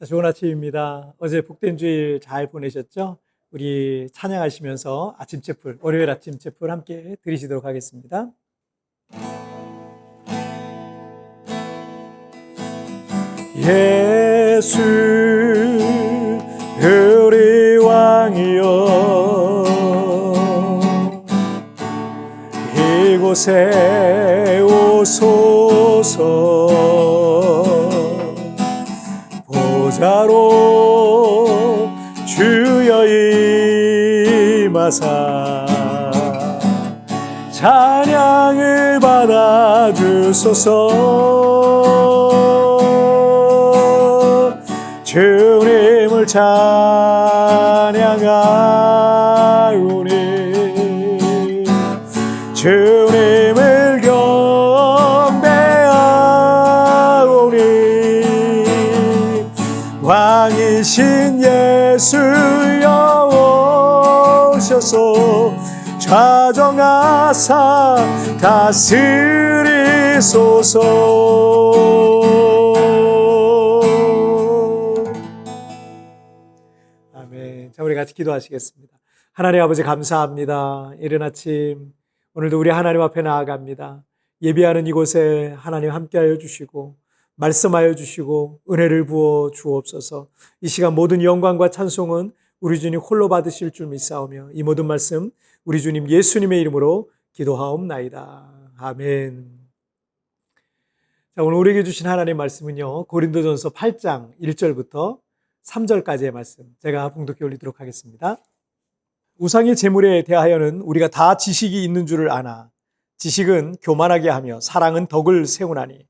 자, 좋은 아침입니다. 어제 복된 주일 잘 보내셨죠? 우리 찬양하시면서 아침 채플, 월요일 아침 채플 함께 드리시도록 하겠습니다. 예수 우리 왕이여 이곳에 오소서 하사 찬양을 받아 주소서. 주님을 찬양하오니 주님을 경배하오니 왕이신 예수여 오셔서 좌정하사 다스리소서 아멘. 자, 우리 같이 기도하시겠습니다. 하나님 아버지 감사합니다. 이른 아침 오늘도 우리 하나님 앞에 나아갑니다. 예비하는 이곳에 하나님 함께하여 주시고 말씀하여 주시고 은혜를 부어 주옵소서. 이 시간 모든 영광과 찬송은 우리 주님 홀로 받으실 줄 믿사오며 이 모든 말씀 우리 주님 예수님의 이름으로 기도하옵나이다. 아멘. 자, 오늘 우리에게 주신 하나님의 말씀은요. 고린도전서 8장 1절부터 3절까지의 말씀 제가 봉독해 올리도록 하겠습니다. 우상의 재물에 대하여는 우리가 다 지식이 있는 줄을 아나 지식은 교만하게 하며 사랑은 덕을 세우나니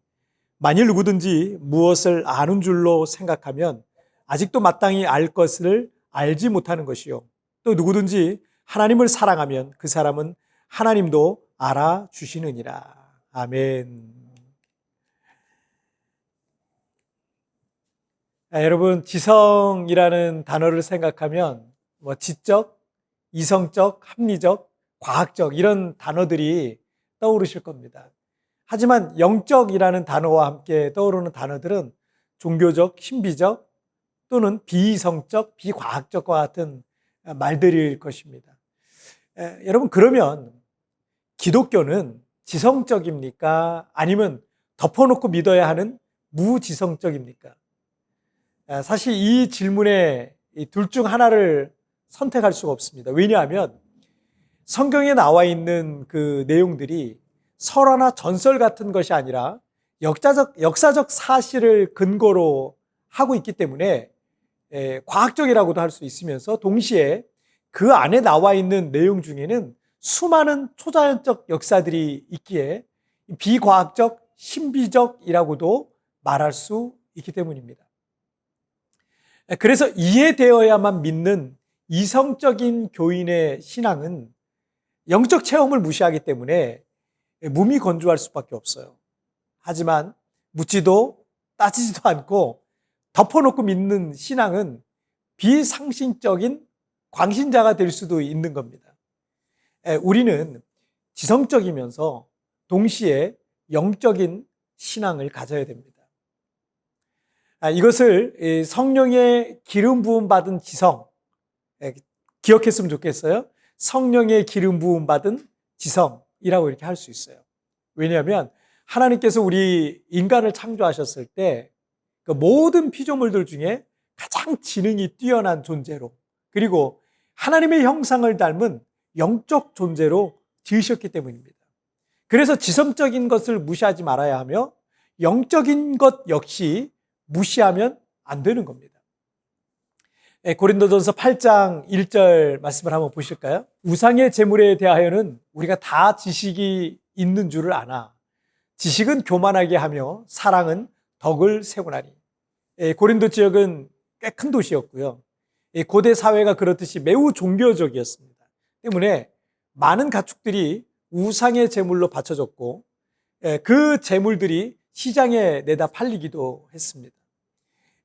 만일 누구든지 무엇을 아는 줄로 생각하면 아직도 마땅히 알 것을 알지 못하는 것이요 또 누구든지 하나님을 사랑하면 그 사람은 하나님도 알아주시느니라 아멘. 아, 여러분 지성이라는 단어를 생각하면 뭐 지적, 이성적, 합리적, 과학적 이런 단어들이 떠오르실 겁니다. 하지만 영적이라는 단어와 함께 떠오르는 단어들은 종교적, 신비적 또는 비이성적, 비과학적과 같은 말들일 것입니다. 에, 여러분 그러면 기독교는 지성적입니까? 아니면 덮어놓고 믿어야 하는 무지성적입니까? 아, 사실 이 질문에 둘 중 하나를 선택할 수가 없습니다. 왜냐하면 성경에 나와 있는 그 내용들이 설화나 전설 같은 것이 아니라 역사적, 역사적 사실을 근거로 하고 있기 때문에 에, 과학적이라고도 할 수 있으면서 동시에 그 안에 나와 있는 내용 중에는 수많은 초자연적 역사들이 있기에 비과학적, 신비적이라고도 말할 수 있기 때문입니다. 그래서 이해되어야만 믿는 이성적인 교인의 신앙은 영적 체험을 무시하기 때문에 몸이 건조할 수밖에 없어요. 하지만 묻지도 따지지도 않고 덮어놓고 믿는 신앙은 비상식적인 광신자가 될 수도 있는 겁니다. 우리는 지성적이면서 동시에 영적인 신앙을 가져야 됩니다. 아, 이것을 성령의 기름 부음 받은 지성 기억했으면 좋겠어요. 성령의 기름 부음 받은 지성이라고 이렇게 할 수 있어요. 왜냐하면 하나님께서 우리 인간을 창조하셨을 때 그 모든 피조물들 중에 가장 지능이 뛰어난 존재로 그리고 하나님의 형상을 닮은 영적 존재로 지으셨기 때문입니다. 그래서 지성적인 것을 무시하지 말아야 하며 영적인 것 역시 무시하면 안 되는 겁니다. 예, 고린도전서 8장 1절 말씀을 한번 보실까요? 우상의 재물에 대하여는 우리가 다 지식이 있는 줄을 아나 지식은 교만하게 하며 사랑은 덕을 세우나니 예, 고린도 지역은 꽤 큰 도시였고요. 예, 고대 사회가 그렇듯이 매우 종교적이었습니다. 때문에 많은 가축들이 우상의 재물로 바쳐졌고 그 재물들이 시장에 내다 팔리기도 했습니다.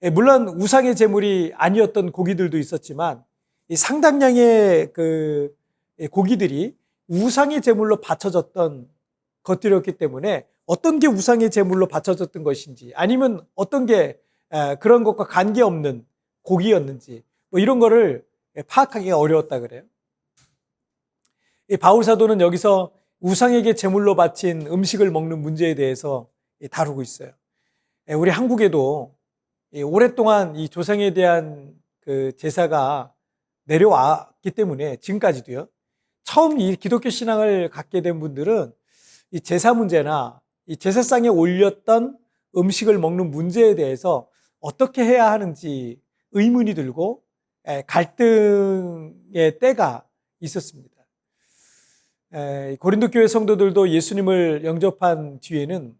예, 물론 우상의 제물이 아니었던 고기들도 있었지만 상당량의 그 고기들이 우상의 제물로 바쳐졌던 것들이었기 때문에 어떤 게 우상의 제물로 바쳐졌던 것인지 아니면 어떤 게 에, 그런 것과 관계없는 고기였는지 뭐 이런 거를 파악하기가 어려웠다 그래요. 이 바울 사도는 여기서 우상에게 제물로 바친 음식을 먹는 문제에 대해서 다루고 있어요. 예, 우리 한국에도 오랫동안 이 조상에 대한 그 제사가 내려왔기 때문에 지금까지도요. 처음 이 기독교 신앙을 갖게 된 분들은 이 제사 문제나 이 제사상에 올렸던 음식을 먹는 문제에 대해서 어떻게 해야 하는지 의문이 들고 예, 갈등의 때가 있었습니다. 고린도 교회 성도들도 예수님을 영접한 뒤에는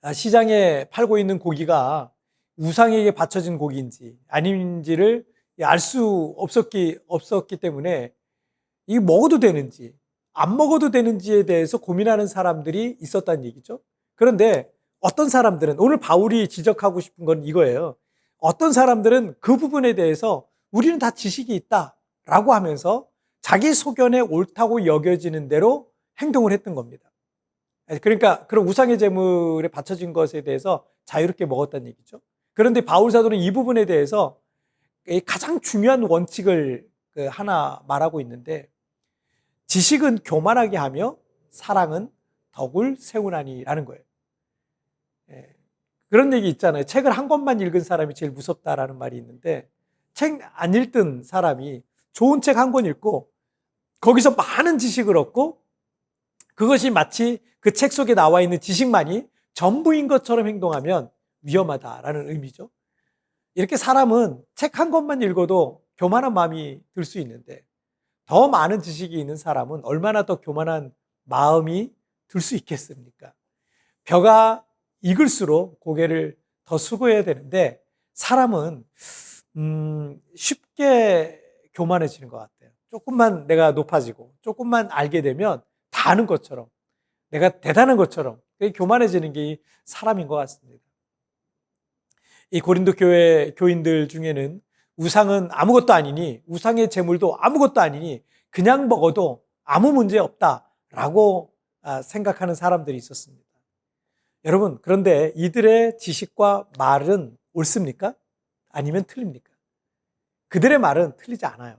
아, 시장에 팔고 있는 고기가 우상에게 바쳐진 고기인지 아닌지를 알 수 없었기, 없었기 때문에 이 먹어도 되는지 안 먹어도 되는지에 대해서 고민하는 사람들이 있었다는 얘기죠. 그런데 어떤 사람들은 오늘 바울이 지적하고 싶은 건 이거예요. 어떤 사람들은 그 부분에 대해서 우리는 다 지식이 있다라고 하면서 자기 소견에 옳다고 여겨지는 대로 행동을 했던 겁니다. 그러니까 그런 우상의 제물에 바쳐진 것에 대해서 자유롭게 먹었다는 얘기죠. 그런데 바울 사도는 이 부분에 대해서 가장 중요한 원칙을 그 하나 말하고 있는데 지식은 교만하게 하며 사랑은 덕을 세우나니라는 거예요. 예. 그런 얘기 있잖아요. 책을 한 권만 읽은 사람이 제일 무섭다라는 말이 있는데 책 안 읽던 사람이 좋은 책 한 권 읽고 거기서 많은 지식을 얻고 그것이 마치 그 책 속에 나와 있는 지식만이 전부인 것처럼 행동하면 위험하다라는 의미죠. 이렇게 사람은 책 한 권만 읽어도 교만한 마음이 들 수 있는데 더 많은 지식이 있는 사람은 얼마나 더 교만한 마음이 들 수 있겠습니까? 벼가 익을수록 고개를 더 수고해야 되는데 사람은 음, 쉽게 교만해지는 것 같아요. 조금만 내가 높아지고 조금만 알게 되면 다 아는 것처럼 내가 대단한 것처럼 교만해지는 게 사람인 것 같습니다. 이 고린도 교회 교인들 중에는 우상은 아무것도 아니니 우상의 재물도 아무것도 아니니 그냥 먹어도 아무 문제 없다라고 아, 생각하는 사람들이 있었습니다. 여러분 그런데 이들의 지식과 말은 옳습니까? 아니면 틀립니까? 그들의 말은 틀리지 않아요.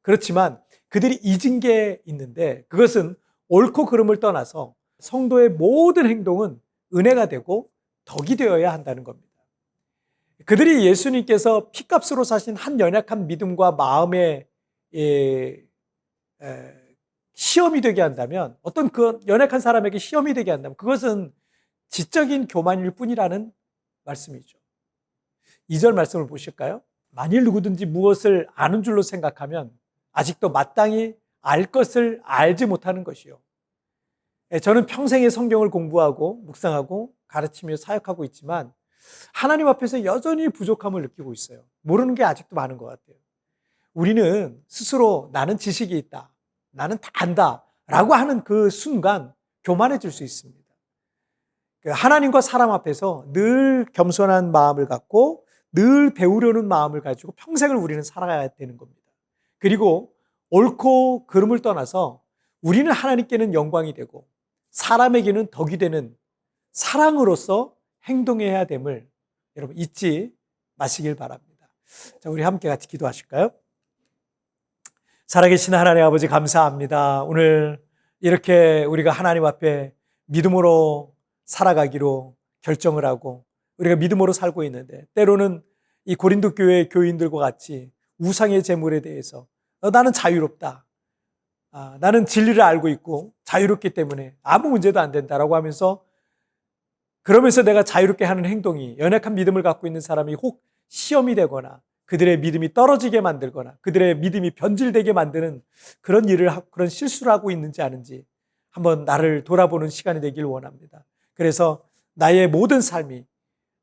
그렇지만 그들이 잊은 게 있는데 그것은 옳고 그름을 떠나서 성도의 모든 행동은 은혜가 되고 덕이 되어야 한다는 겁니다. 그들이 예수님께서 피값으로 사신 한 연약한 믿음과 마음의 예, 시험이 되게 한다면 어떤 그 연약한 사람에게 시험이 되게 한다면 그것은 지적인 교만일 뿐이라는 말씀이죠. 2절 말씀을 보실까요? 만일 누구든지 무엇을 아는 줄로 생각하면 아직도 마땅히 알 것을 알지 못하는 것이요. 예, 저는 평생의 성경을 공부하고 묵상하고 가르치며 사역하고 있지만 하나님 앞에서 여전히 부족함을 느끼고 있어요. 모르는 게 아직도 많은 것 같아요. 우리는 스스로 나는 지식이 있다. 나는 다 안다. 라고 하는 그 순간 교만해질 수 있습니다. 그 하나님과 사람 앞에서 늘 겸손한 마음을 갖고 늘 배우려는 마음을 가지고 평생을 우리는 살아가야 되는 겁니다. 그리고 옳고 그름을 떠나서 우리는 하나님께는 영광이 되고 사람에게는 덕이 되는 사랑으로서 행동해야 됨을 여러분 잊지 마시길 바랍니다. 자, 우리 함께 같이 기도하실까요? 살아계신 하나님 아버지 감사합니다. 오늘 이렇게 우리가 하나님 앞에 믿음으로 살아가기로 결정을 하고 우리가 믿음으로 살고 있는데 때로는 이 고린도 교회 교인들과 같이 우상의 재물에 대해서 어, 나는 자유롭다. 아, 나는 진리를 알고 있고 자유롭기 때문에 아무 문제도 안 된다라고 하면서 그러면서 내가 자유롭게 하는 행동이 연약한 믿음을 갖고 있는 사람이 혹 시험이 되거나 그들의 믿음이 떨어지게 만들거나 그들의 믿음이 변질되게 만드는 그런 일을 그런 실수를 하고 있는지 아는지 한번 나를 돌아보는 시간이 되길 원합니다. 그래서 나의 모든 삶이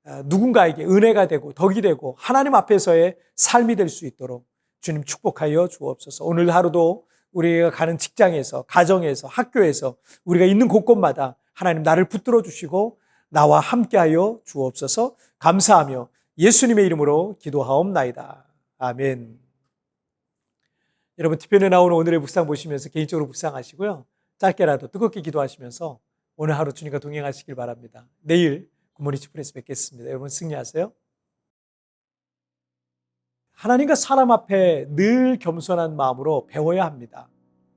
어, 누군가에게 은혜가 되고 덕이 되고 하나님 앞에서의 삶이 될 수 있도록 주님 축복하여 주옵소서. 오늘 하루도 우리가 가는 직장에서, 가정에서, 학교에서 우리가 있는 곳곳마다 하나님 나를 붙들어 주시고 나와 함께하여 주옵소서. 감사하며 예수님의 이름으로 기도하옵나이다. 아멘. 여러분 티편에 나오는 오늘의 묵상 보시면서 개인적으로 묵상하시고요. 짧게라도 뜨겁게 기도하시면서 오늘 하루 주님과 동행하시길 바랍니다. 내일 굿모닝 치프에서 뵙겠습니다. 여러분 승리하세요. 하나님과 사람 앞에 늘 겸손한 마음으로 배워야 합니다.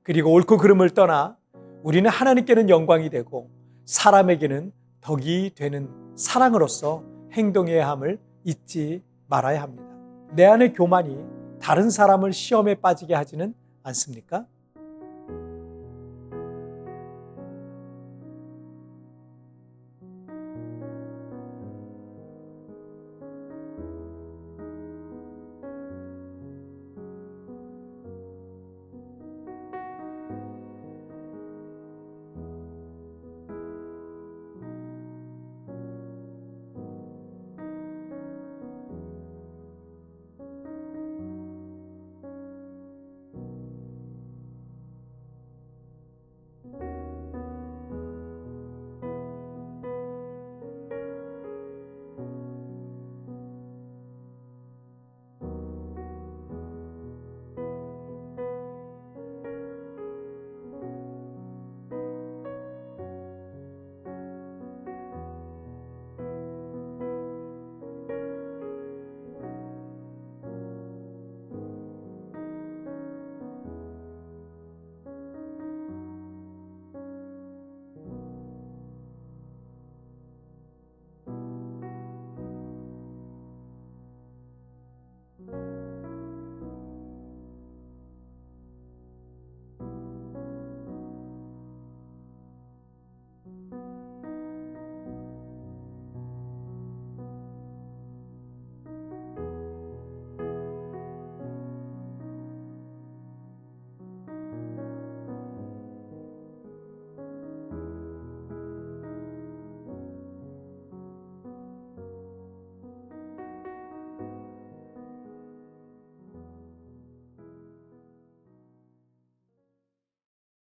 그리고 옳고 그름을 떠나 우리는 하나님께는 영광이 되고 사람에게는 덕이 되는 사랑으로서 행동해야 함을 잊지 말아야 합니다. 내 안의 교만이 다른 사람을 시험에 빠지게 하지는 않습니까?